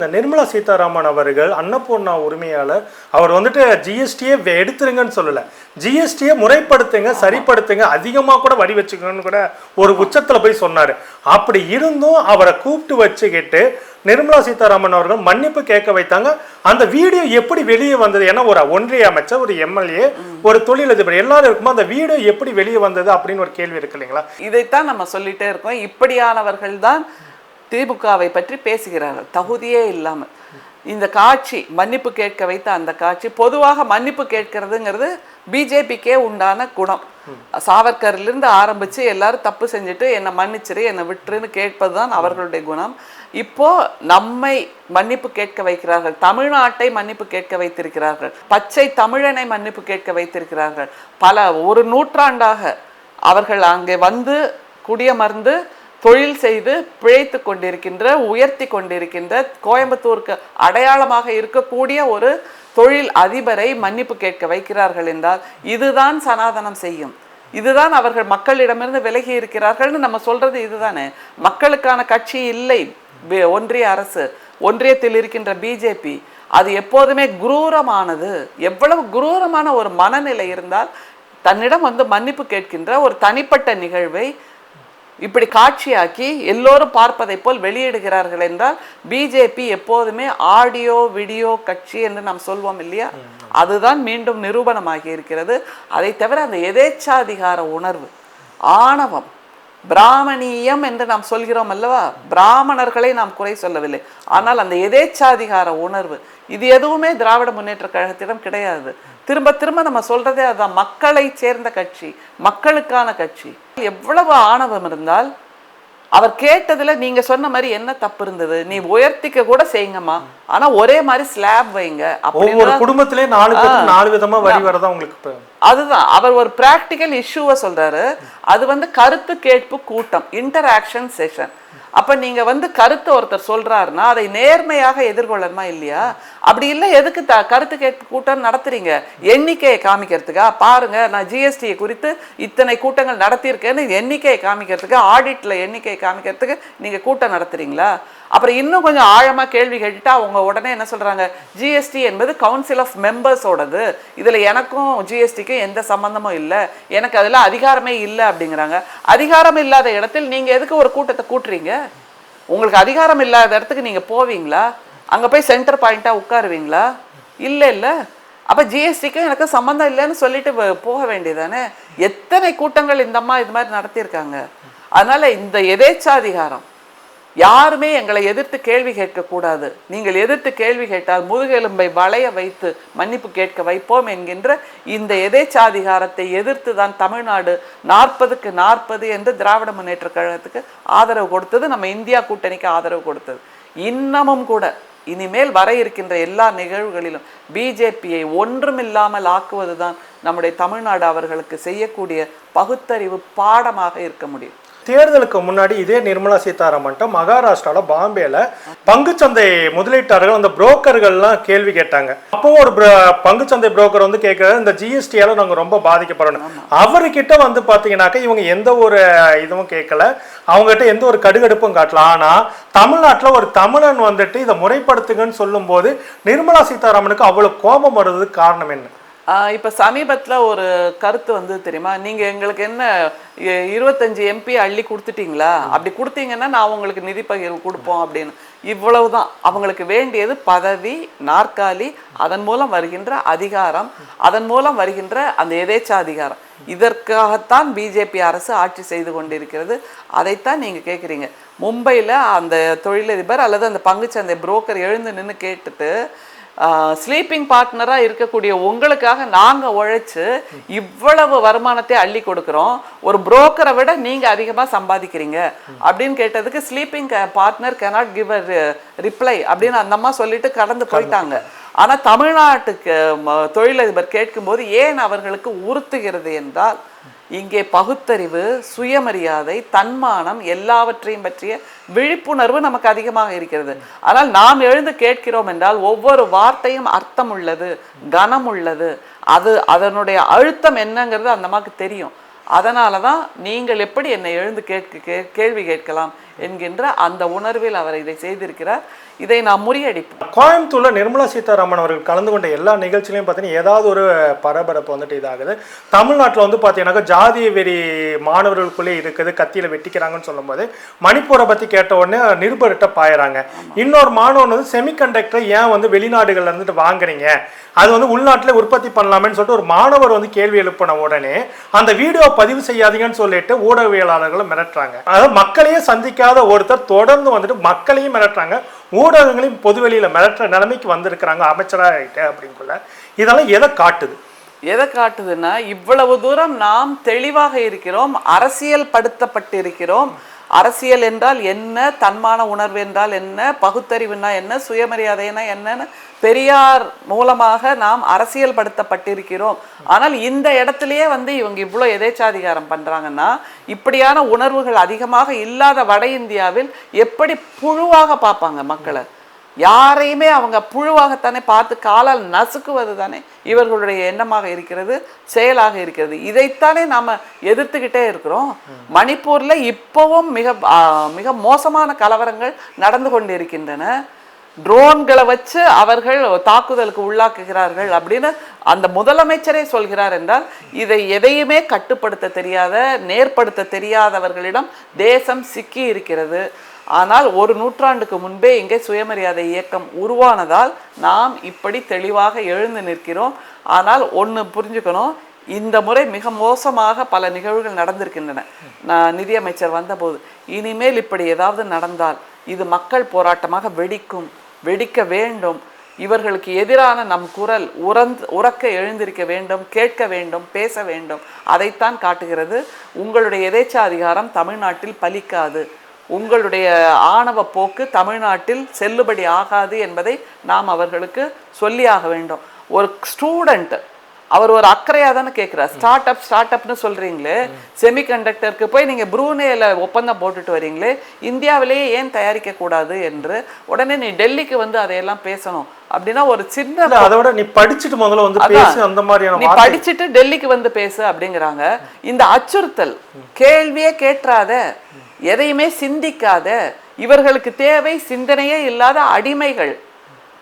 இந்த நிர்மலா சீதாராமன் அவர்கள் அன்னபூர்ணா உரிமையாளர். அவர் வந்துட்டு ஜிஎஸ்டியை எடுத்துருங்கன்னு சொல்லலை. ஜிஎஸ்டியை முறைப்படுத்துங்க சரிப்படுத்துங்க அதிகமாக கூட வடி வச்சுக்கணும்னு கூட ஒரு உச்சத்தில் போய் சொன்னார். அப்படி இருந்தும் அவரை கூப்பிட்டு வச்சுக்கிட்டு நிர்மலா சீதாராமன் அவர்கள் மன்னிப்பு கேட்க வைத்தாங்க. அந்த வீடியோ எப்படி வெளியே வந்தது ஏன்னா ஒரு ஒன்றிய அமைச்சர் ஒரு எம்எல்ஏ ஒரு தொழிலதிபர் எல்லாரும் இருக்குமோ அந்த வீடியோ எப்படி வெளியே வந்தது அப்படின்னு ஒரு கேள்வி இருக்கு இல்லைங்களா? இதைத்தான் நம்ம சொல்லிட்டே இருக்கோம். இப்படியானவர்கள் தான் திமுகவை பற்றி பேசுகிறார்கள். தகுதியே இல்லாமல். இந்த காட்சி மன்னிப்பு கேட்க வைத்த அந்த காட்சி பொதுவாக மன்னிப்பு கேட்கறதுங்கிறது பிஜேபிக்கே உண்டான குணம். சாவர்கர்லேருந்து ஆரம்பிச்சு எல்லாரும் தப்பு செஞ்சுட்டு என்னை மன்னிச்சிரு என்னை விட்டுருன்னு கேட்பது தான் அவர்களுடைய குணம். இப்போ நம்மை மன்னிப்பு கேட்க வைக்கிறார்கள். தமிழ்நாட்டை மன்னிப்பு கேட்க வைத்திருக்கிறார்கள். பச்சை தமிழனை மன்னிப்பு கேட்க வைத்திருக்கிறார்கள். பல ஒரு நூற்றாண்டாக அவர்கள் அங்கே வந்து குடியமர்ந்து தொழில் செய்து பிழைத்து கொண்டிருக்கின்ற உயர்த்தி கொண்டிருக்கின்ற கோயம்புத்தூருக்கு அடையாளமாக இருக்கக்கூடிய ஒரு தொழில் அதிபரை மன்னிப்பு கேட்க வைக்கிறார்கள் என்றால் இதுதான் சனாதனம் செய்யும். இதுதான் அவர்கள் மக்களிடமிருந்து விலகி இருக்கிறார்கள்னு நம்ம சொல்றது இதுதானே. மக்களுக்கான கட்சி இல்லை. ஒன்றிய அரசு ஒன்றியத்தில் இருக்கின்ற பிஜேபி அது எப்போதுமே குரூரமானது. எவ்வளவு குரூரமான ஒரு மனநிலை இருந்தால் தன்னிடம் வந்து மன்னிப்பு கேட்கின்ற ஒரு தனிப்பட்ட நிகழ்வை இப்படி காட்சியாக்கி எல்லோரும் பார்ப்பதை போல் வெளியிடுகிறார்கள் என்றால் பிஜேபி எப்போதுமே ஆடியோ வீடியோ கட்சி என்று நாம் சொல்வோம் இல்லையா? அதுதான் மீண்டும் நிரூபணமாகி இருக்கிறது. அதை தவிர அந்த எதேச்சாதிகார உணர்வு ஆணவம் பிராமணியம் என்று நாம் சொல்கிறோம் அல்லவா? பிராமணர்களை நாம் குறை சொல்லவில்லை. ஆனால் அந்த எதேச்சாதிகார உணர்வு இது எதுவுமே திராவிட முன்னேற்ற கழகத்திடம் கிடையாது. திரும்ப திரும்ப நம்ம சொல்றதே அதுதான். மக்களை சேர்ந்த கட்சி மக்களுக்கான கட்சி. எவ்வளவு ஆணவம் இருந்தால் அவர் கேட்டதுல நீங்க சொன்ன மாதிரி என்ன தப்பு இருந்தது? நீ உயர்த்திக்க கூட செய்யுங்கம்மா. ஆனா ஒரே மாதிரி ஸ்லாப் வைங்க. ஒவ்வொரு குடும்பத்திலே நாலு நாலு விதமா வரி வரதா உங்களுக்கு அதுதான். அவர் ஒரு பிராக்டிக்கல் இஷ்யூவை சொல்றாரு. அது வந்து கருத்து கேட்பு கூட்டம் இன்டராக்ஷன் செஷன் அப்ப நீங்க வந்து கருத்து ஒருத்தர் சொல்றாருன்னா அதை நேர்மையாக எதிர்கொள்ளணுமா இல்லையா? அப்படி இல்லை எதுக்கு த கருத்து கேட்பு கூட்டம் நடத்துறீங்க? எண்ணிக்கையை காமிக்கிறதுக்கா? பாருங்க நான் ஜிஎஸ்டி குறித்து இத்தனை கூட்டங்கள் நடத்தியிருக்கேன்னு எண்ணிக்கையை காமிக்கிறதுக்கு ஆடிட்டில் எண்ணிக்கையை காமிக்கிறதுக்கு நீங்கள் கூட்டம் நடத்துறீங்களா? அப்புறம் இன்னும் கொஞ்சம் ஆழமாக கேள்வி கேட்டுட்டா அவங்க உடனே என்ன சொல்கிறாங்க ஜிஎஸ்டி என்பது கவுன்சில் ஆஃப் மெம்பர்ஸோடது இதில் எனக்கும் ஜிஎஸ்டிக்கும் எந்த சம்மந்தமும் இல்லை. எனக்கு அதில் அதிகாரமே இல்லை அப்படிங்கிறாங்க. அதிகாரம் இல்லாத இடத்தில் நீங்கள் எதுக்கு ஒரு கூட்டத்தை கூட்டுறீங்க? உங்களுக்கு அதிகாரம் இல்லாத இடத்துக்கு நீங்கள் போவீங்களா? அங்கே போய் சென்டர் பாயிண்ட்டாக உட்காருவீங்களா? இல்லை இல்லை. அப்போ ஜிஎஸ்டிக்கும் எனக்கு சம்மந்தம் இல்லைன்னு சொல்லிட்டு போக வேண்டியதானே? எத்தனை கூட்டங்கள் இந்த அம்மா இது மாதிரி நடத்தியிருக்காங்க? அதனால் இந்த எதேச்சாதிகாரம் யாருமே எங்களை எதிர்த்து கேள்வி கேட்கக்கூடாது. நீங்கள் எதிர்த்து கேள்வி கேட்டால் முதுகெலும்பை வளைய வைத்து மன்னிப்பு கேட்க வைப்போம் என்கின்ற இந்த எதேச்சாதிகாரத்தை எதிர்த்து தான் தமிழ்நாடு நாற்பதுக்கு நாற்பது என்று திராவிட முன்னேற்ற கழகத்துக்கு ஆதரவு கொடுத்தது. நம்ம இந்தியா கூட்டணிக்கு ஆதரவு கொடுத்தது. இன்னமும் கூட இனிமேல் வர இருக்கின்ற எல்லா நிகழ்வுகளிலும் பிஜேபியை ஒன்றுமில்லாமல் ஆக்குவதுதான் நம்முடைய தமிழ்நாடு அவர்களுக்கு செய்யக்கூடிய பகுத்தறிவு பாடமாக இருக்க முடியும். தேர்தலுக்கு முன்னாடி இதே நிர்மலா சீதாராமன்ட்ட மகாராஷ்டிரால பாம்பேல பங்குச்சந்தை முதலீட்டாளர்கள் அந்த புரோக்கர்கள்லாம் கேள்வி கேட்டாங்க. அப்போ ஒரு பங்குச்சந்தை புரோக்கர் வந்து கேட்கறது இந்த ஜிஎஸ்டியால நாங்க ரொம்ப பாதிக்கப்படணும். அவர்கிட்ட வந்து பாத்தீங்கன்னாக்க இவங்க எந்த ஒரு இதுவும் கேட்கல. அவங்ககிட்ட எந்த ஒரு கடுகடுப்பும் காட்டல. ஆனா தமிழ்நாட்டுல ஒரு தமிழன் வந்துட்டு இதை முறைப்படுத்துங்கன்னு சொல்லும்போது நிர்மலா சீதாராமனுக்கு அவ்வளவு கோபம் வர்றதுக்கு காரணம் என்ன? இப்போ சமீபத்தில் ஒரு கருத்து வந்து தெரியுமா? நீங்கள் எங்களுக்கு என்ன இருபத்தஞ்சி எம்பி அள்ளி கொடுத்துட்டீங்களா? அப்படி கொடுத்தீங்கன்னா நான் உங்களுக்கு நிதி பகிர்வு கொடுப்போம் அப்படின்னு. இவ்வளவுதான். அவங்களுக்கு வேண்டியது பதவி நாற்காலி அதன் மூலம் வருகின்ற அதிகாரம் அதன் மூலம் வருகின்ற அந்த எதேச்சாதிகாரம் இதற்காகத்தான் பிஜேபி அரசு ஆட்சி செய்து கொண்டிருக்கிறது. அதைத்தான் நீங்கள் கேட்குறீங்க மும்பையில் அந்த தொழிலதிபர் அல்லது அந்த பங்குச்சந்தை புரோக்கர் எழுந்து நின்று கேட்டுட்டு ஸ்லீப்பிங் பார்ட்னராக இருக்கக்கூடிய உங்களுக்காக நாங்கள் உழைச்சு இவ்வளவு வருமானத்தை அள்ளி கொடுக்குறோம். ஒரு புரோக்கரை விட நீங்கள் அதிகமாக சம்பாதிக்கிறீங்க. அப்படின்னு கேட்டதுக்கு sleeping partner cannot give a reply அப்படின்னு அந்த அம்மா சொல்லிட்டு கடந்து போயிட்டாங்க. ஆனால் தமிழ்நாட்டுக்கு தொழிலதிபர் கேட்கும்போது ஏன் அவர்களுக்கு உறுத்துகிறது என்றால் இங்கே பகுத்தறிவு சுயமரியாதை தன்மானம் எல்லாவற்றையும் பற்றிய விழிப்புணர்வு நமக்கு அதிகமாக இருக்கிறது. ஆனால் நாம் எழுந்து கேட்கிறோம் என்றால் ஒவ்வொரு வார்த்தையும் அர்த்தம் உள்ளது கனம் உள்ளது அது அதனுடைய அழுத்தம் என்னங்கிறது அந்த அம்மாவுக்கு தெரியும். அதனால தான் நீங்கள் எப்படி என்னை எழுந்து கேட்க கே கேள்வி கேட்கலாம். என்கின்ற அந்த உணர்வில் அவர் இதை செய்திருக்கிறார். இதை நாம் முறியடிப்போம். கோயம்புத்தூர்ல நிர்மலா சீதாராமன் அவர்கள் கலந்து கொண்ட எல்லா நிகழ்ச்சியிலையும் பார்த்தீங்கன்னா ஏதாவது ஒரு பரபரப்பு வந்துட்டு இதாகுது. தமிழ்நாட்டில் வந்து பார்த்தீங்கன்னாக்கா ஜாதிய வெறி மாணவர்களுக்குள்ளே இருக்குது கத்தியில வெட்டிக்கிறாங்கன்னு சொல்லும்போது மணிப்பூரை பத்தி கேட்ட உடனே நிருபர்கிட்ட பாயறாங்க. இன்னொரு மாணவன் வந்து செமிகண்டக்டர் ஏன் வந்து வெளிநாடுகள்ல இருந்துட்டு வாங்குறீங்க? அது வந்து உள்நாட்டிலே உற்பத்தி பண்ணலாமேன்னு சொல்லிட்டு ஒரு மாணவர் வந்து கேள்வி எழுப்பின உடனே அந்த வீடியோ பதிவு செய்யாதீங்கன்னு சொல்லிட்டு ஊடகவியலாளர்களை மிரட்டுறாங்க. அதாவது மக்களையே சந்திக்காத ஒருத்தர் தொடர்ந்து வந்துட்டு மக்களையும் மிரட்டுறாங்க ஊடகங்களையும் பொதுவெளியில் மிரட்டுற நிலைமைக்கு வந்திருக்கிறாங்க அமைச்சராகிட்ட அப்படிங்குள்ள இதெல்லாம் எதை காட்டுது? எதை காட்டுதுன்னா இவ்வளவு தூரம் நாம் தெளிவாக இருக்கிறோம் அரசியல் படுத்தப்பட்டிருக்கிறோம் அரசியல் என்றால் என்ன தன்மான உணர்வு என்றால் என்ன பகுத்தறிவுனா என்ன சுயமரியாதைனா என்னன்னு பெரியார் மூலமாக நாம் அரசியல் படுத்தப்பட்டிருக்கிறோம் ஆனால் இந்த இடத்துலயே வந்து இவங்க இவ்வளோ எதேச்சாதிகாரம் பண்ணுறாங்கன்னா இப்படியான உணர்வுகள் அதிகமாக இல்லாத வட இந்தியாவில் எப்படி புழுவாக பார்ப்பாங்க மக்களை? யாரையுமே அவங்க புழுவாகத்தானே பார்த்து காலால் நசுக்குவது தானே இவர்களுடைய எண்ணமாக இருக்கிறது செயலாக இருக்கிறது. இதைத்தானே நாம எதிர்த்துக்கிட்டே இருக்கிறோம். மணிப்பூர்ல இப்போவும் மிக மிக மோசமான கலவரங்கள் நடந்து கொண்டிருக்கின்றன. ட்ரோன்களை வச்சு அவர்கள் தாக்குதலுக்கு உள்ளாக்குகிறார்கள் அப்படின்னு அந்த முதலமைச்சரே சொல்கிறார் என்றால் இதை எதையுமே கட்டுப்படுத்த தெரியாத நேர்படுத்த தெரியாதவர்களிடம் தேசம் சிக்கி இருக்கிறது. ஆனால் ஒரு நூற்றாண்டுக்கு முன்பே இங்கே சுயமரியாதை இயக்கம் உருவானதால் நாம் இப்படி தெளிவாக எழுந்து நிற்கிறோம். ஆனால் ஒன்று புரிஞ்சுக்கணும் இந்த முறை மிக மோசமாக பல நிகழ்வுகள் நடந்திருக்கின்றன. நான் நிதியமைச்சர் வந்தபோது இனிமேல் இப்படி ஏதாவது நடந்தால் இது மக்கள் போராட்டமாக வெடிக்கும் வெடிக்க வேண்டும். இவர்களுக்கு எதிரான நம் குரல் உறந்து உறக்க எழுந்திருக்க வேண்டும் கேட்க வேண்டும் பேச வேண்டும். அதைத்தான் காட்டுகிறது. உங்களுடைய எதேச்சா அதிகாரம் தமிழ்நாட்டில் பலிக்காது. உங்களுடைய ஆணவ போக்கு தமிழ்நாட்டில் செல்லுபடி ஆகாது என்பதை நாம் அவர்களுக்கு சொல்லியாக வேண்டும். ஒரு ஸ்டூடெண்ட் அவர் ஒரு அக்கறையாக தானே கேட்குறார். ஸ்டார்ட் அப் ஸ்டார்ட் அப்னு சொல்கிறீங்களே செமிகண்டக்டருக்கு போய் நீங்கள் ப்ரூனேல ஒப்பந்தம் போட்டுட்டு வரீங்களே இந்தியாவிலேயே ஏன் தயாரிக்க கூடாது என்று உடனே நீ டெல்லிக்கு வந்து அதையெல்லாம் பேசணும் அப்படின்னா ஒரு சின்ன இல்ல அதை விட நீ படிச்சுட்டு முதல்ல வந்து. பேசு அந்த மாதிரியான நீ படிச்சுட்டு டெல்லிக்கு வந்து பேசு அப்படிங்கிறாங்க. இந்த அச்சுறுத்தல் கேள்வியே கேட்றாத. எதையுமே சிந்திக்காத இவர்களுக்கு தேவை சிந்தனையே இல்லாத அடிமைகள்.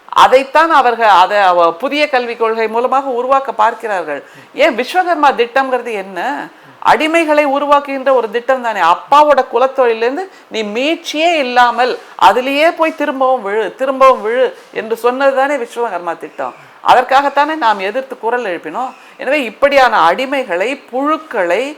அதைத்தான் அவர்கள் அதை அவ- புதிய கல்விக் கொள்கை மூலமாக உருவாக்க பார்க்கிறார்கள். ஏன் விஸ்வகர்மா திட்டம்ங்கிறது என்ன? அடிமைகளை உருவாக்குகின்ற ஒரு திட்டம் தானே. அப்பாவோட குலத்தொழிலேருந்து நீ மீட்சியே இல்லாமல் அதுலேயே போய் திரும்பவும் விழு திரும்பவும் விழு என்று சொன்னது தானே விஸ்வகர்மா திட்டம். அதற்காகத்தானே நாம் எதிர்த்து குரல் எழுப்பினோம். எனவே இப்படியான அடிமைகளை புழுக்களை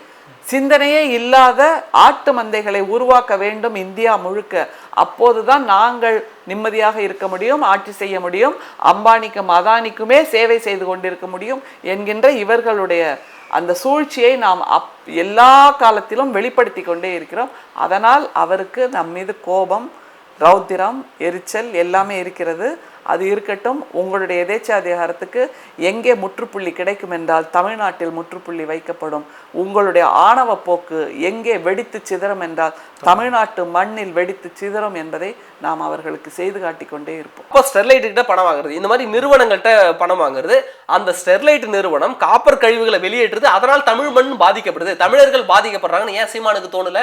சிந்தனையே இல்லாத ஆட்டு மந்தைகளை உருவாக்க வேண்டும் இந்தியா முழுக்க. அப்போதுதான் நாங்கள் நிம்மதியாக இருக்க முடியும் ஆட்சி செய்ய முடியும் அம்பானிக்கும் அதானிக்குமே சேவை செய்து கொண்டிருக்க முடியும் என்கின்ற இவர்களுடைய அந்த சூழ்ச்சியை நாம் அப் எல்லா காலத்திலும் வெளிப்படுத்தி கொண்டே இருக்கிறோம். அதனால் அவருக்கு நம் மீது கோபம் ரௌத்திரம் எரிச்சல் எல்லாமே இருக்கிறது. அது இருக்கட்டும் உங்களுடைய எதேச்சாதிகாரத்துக்கு எங்கே முற்றுப்புள்ளி கிடைக்கும் என்றால் தமிழ்நாட்டில் முற்றுப்புள்ளி வைக்கப்படும். உங்களுடைய ஆணவ போக்கு எங்கே வெடித்து சிதறும் என்றால் தமிழ்நாட்டு மண்ணில் வெடித்து சிதறும் என்பதை நாம் அவர்களுக்கு செய்து காட்டிக் கொண்டே இருப்போம். இப்போ ஸ்டெர்லைட் கிட்ட பணம் வாங்குறது. இந்த மாதிரி நிறுவனங்கள்கிட்ட பணம் வாங்குறது. அந்த ஸ்டெர்லைட் நிறுவனம் காப்பர் கழிவுகளை வெளியேற்றுறது அதனால் தமிழ் மண் பாதிக்கப்படுது. தமிழர்கள் பாதிக்கப்படுறாங்கன்னு ஏன் சீமானுக்கு தோணல?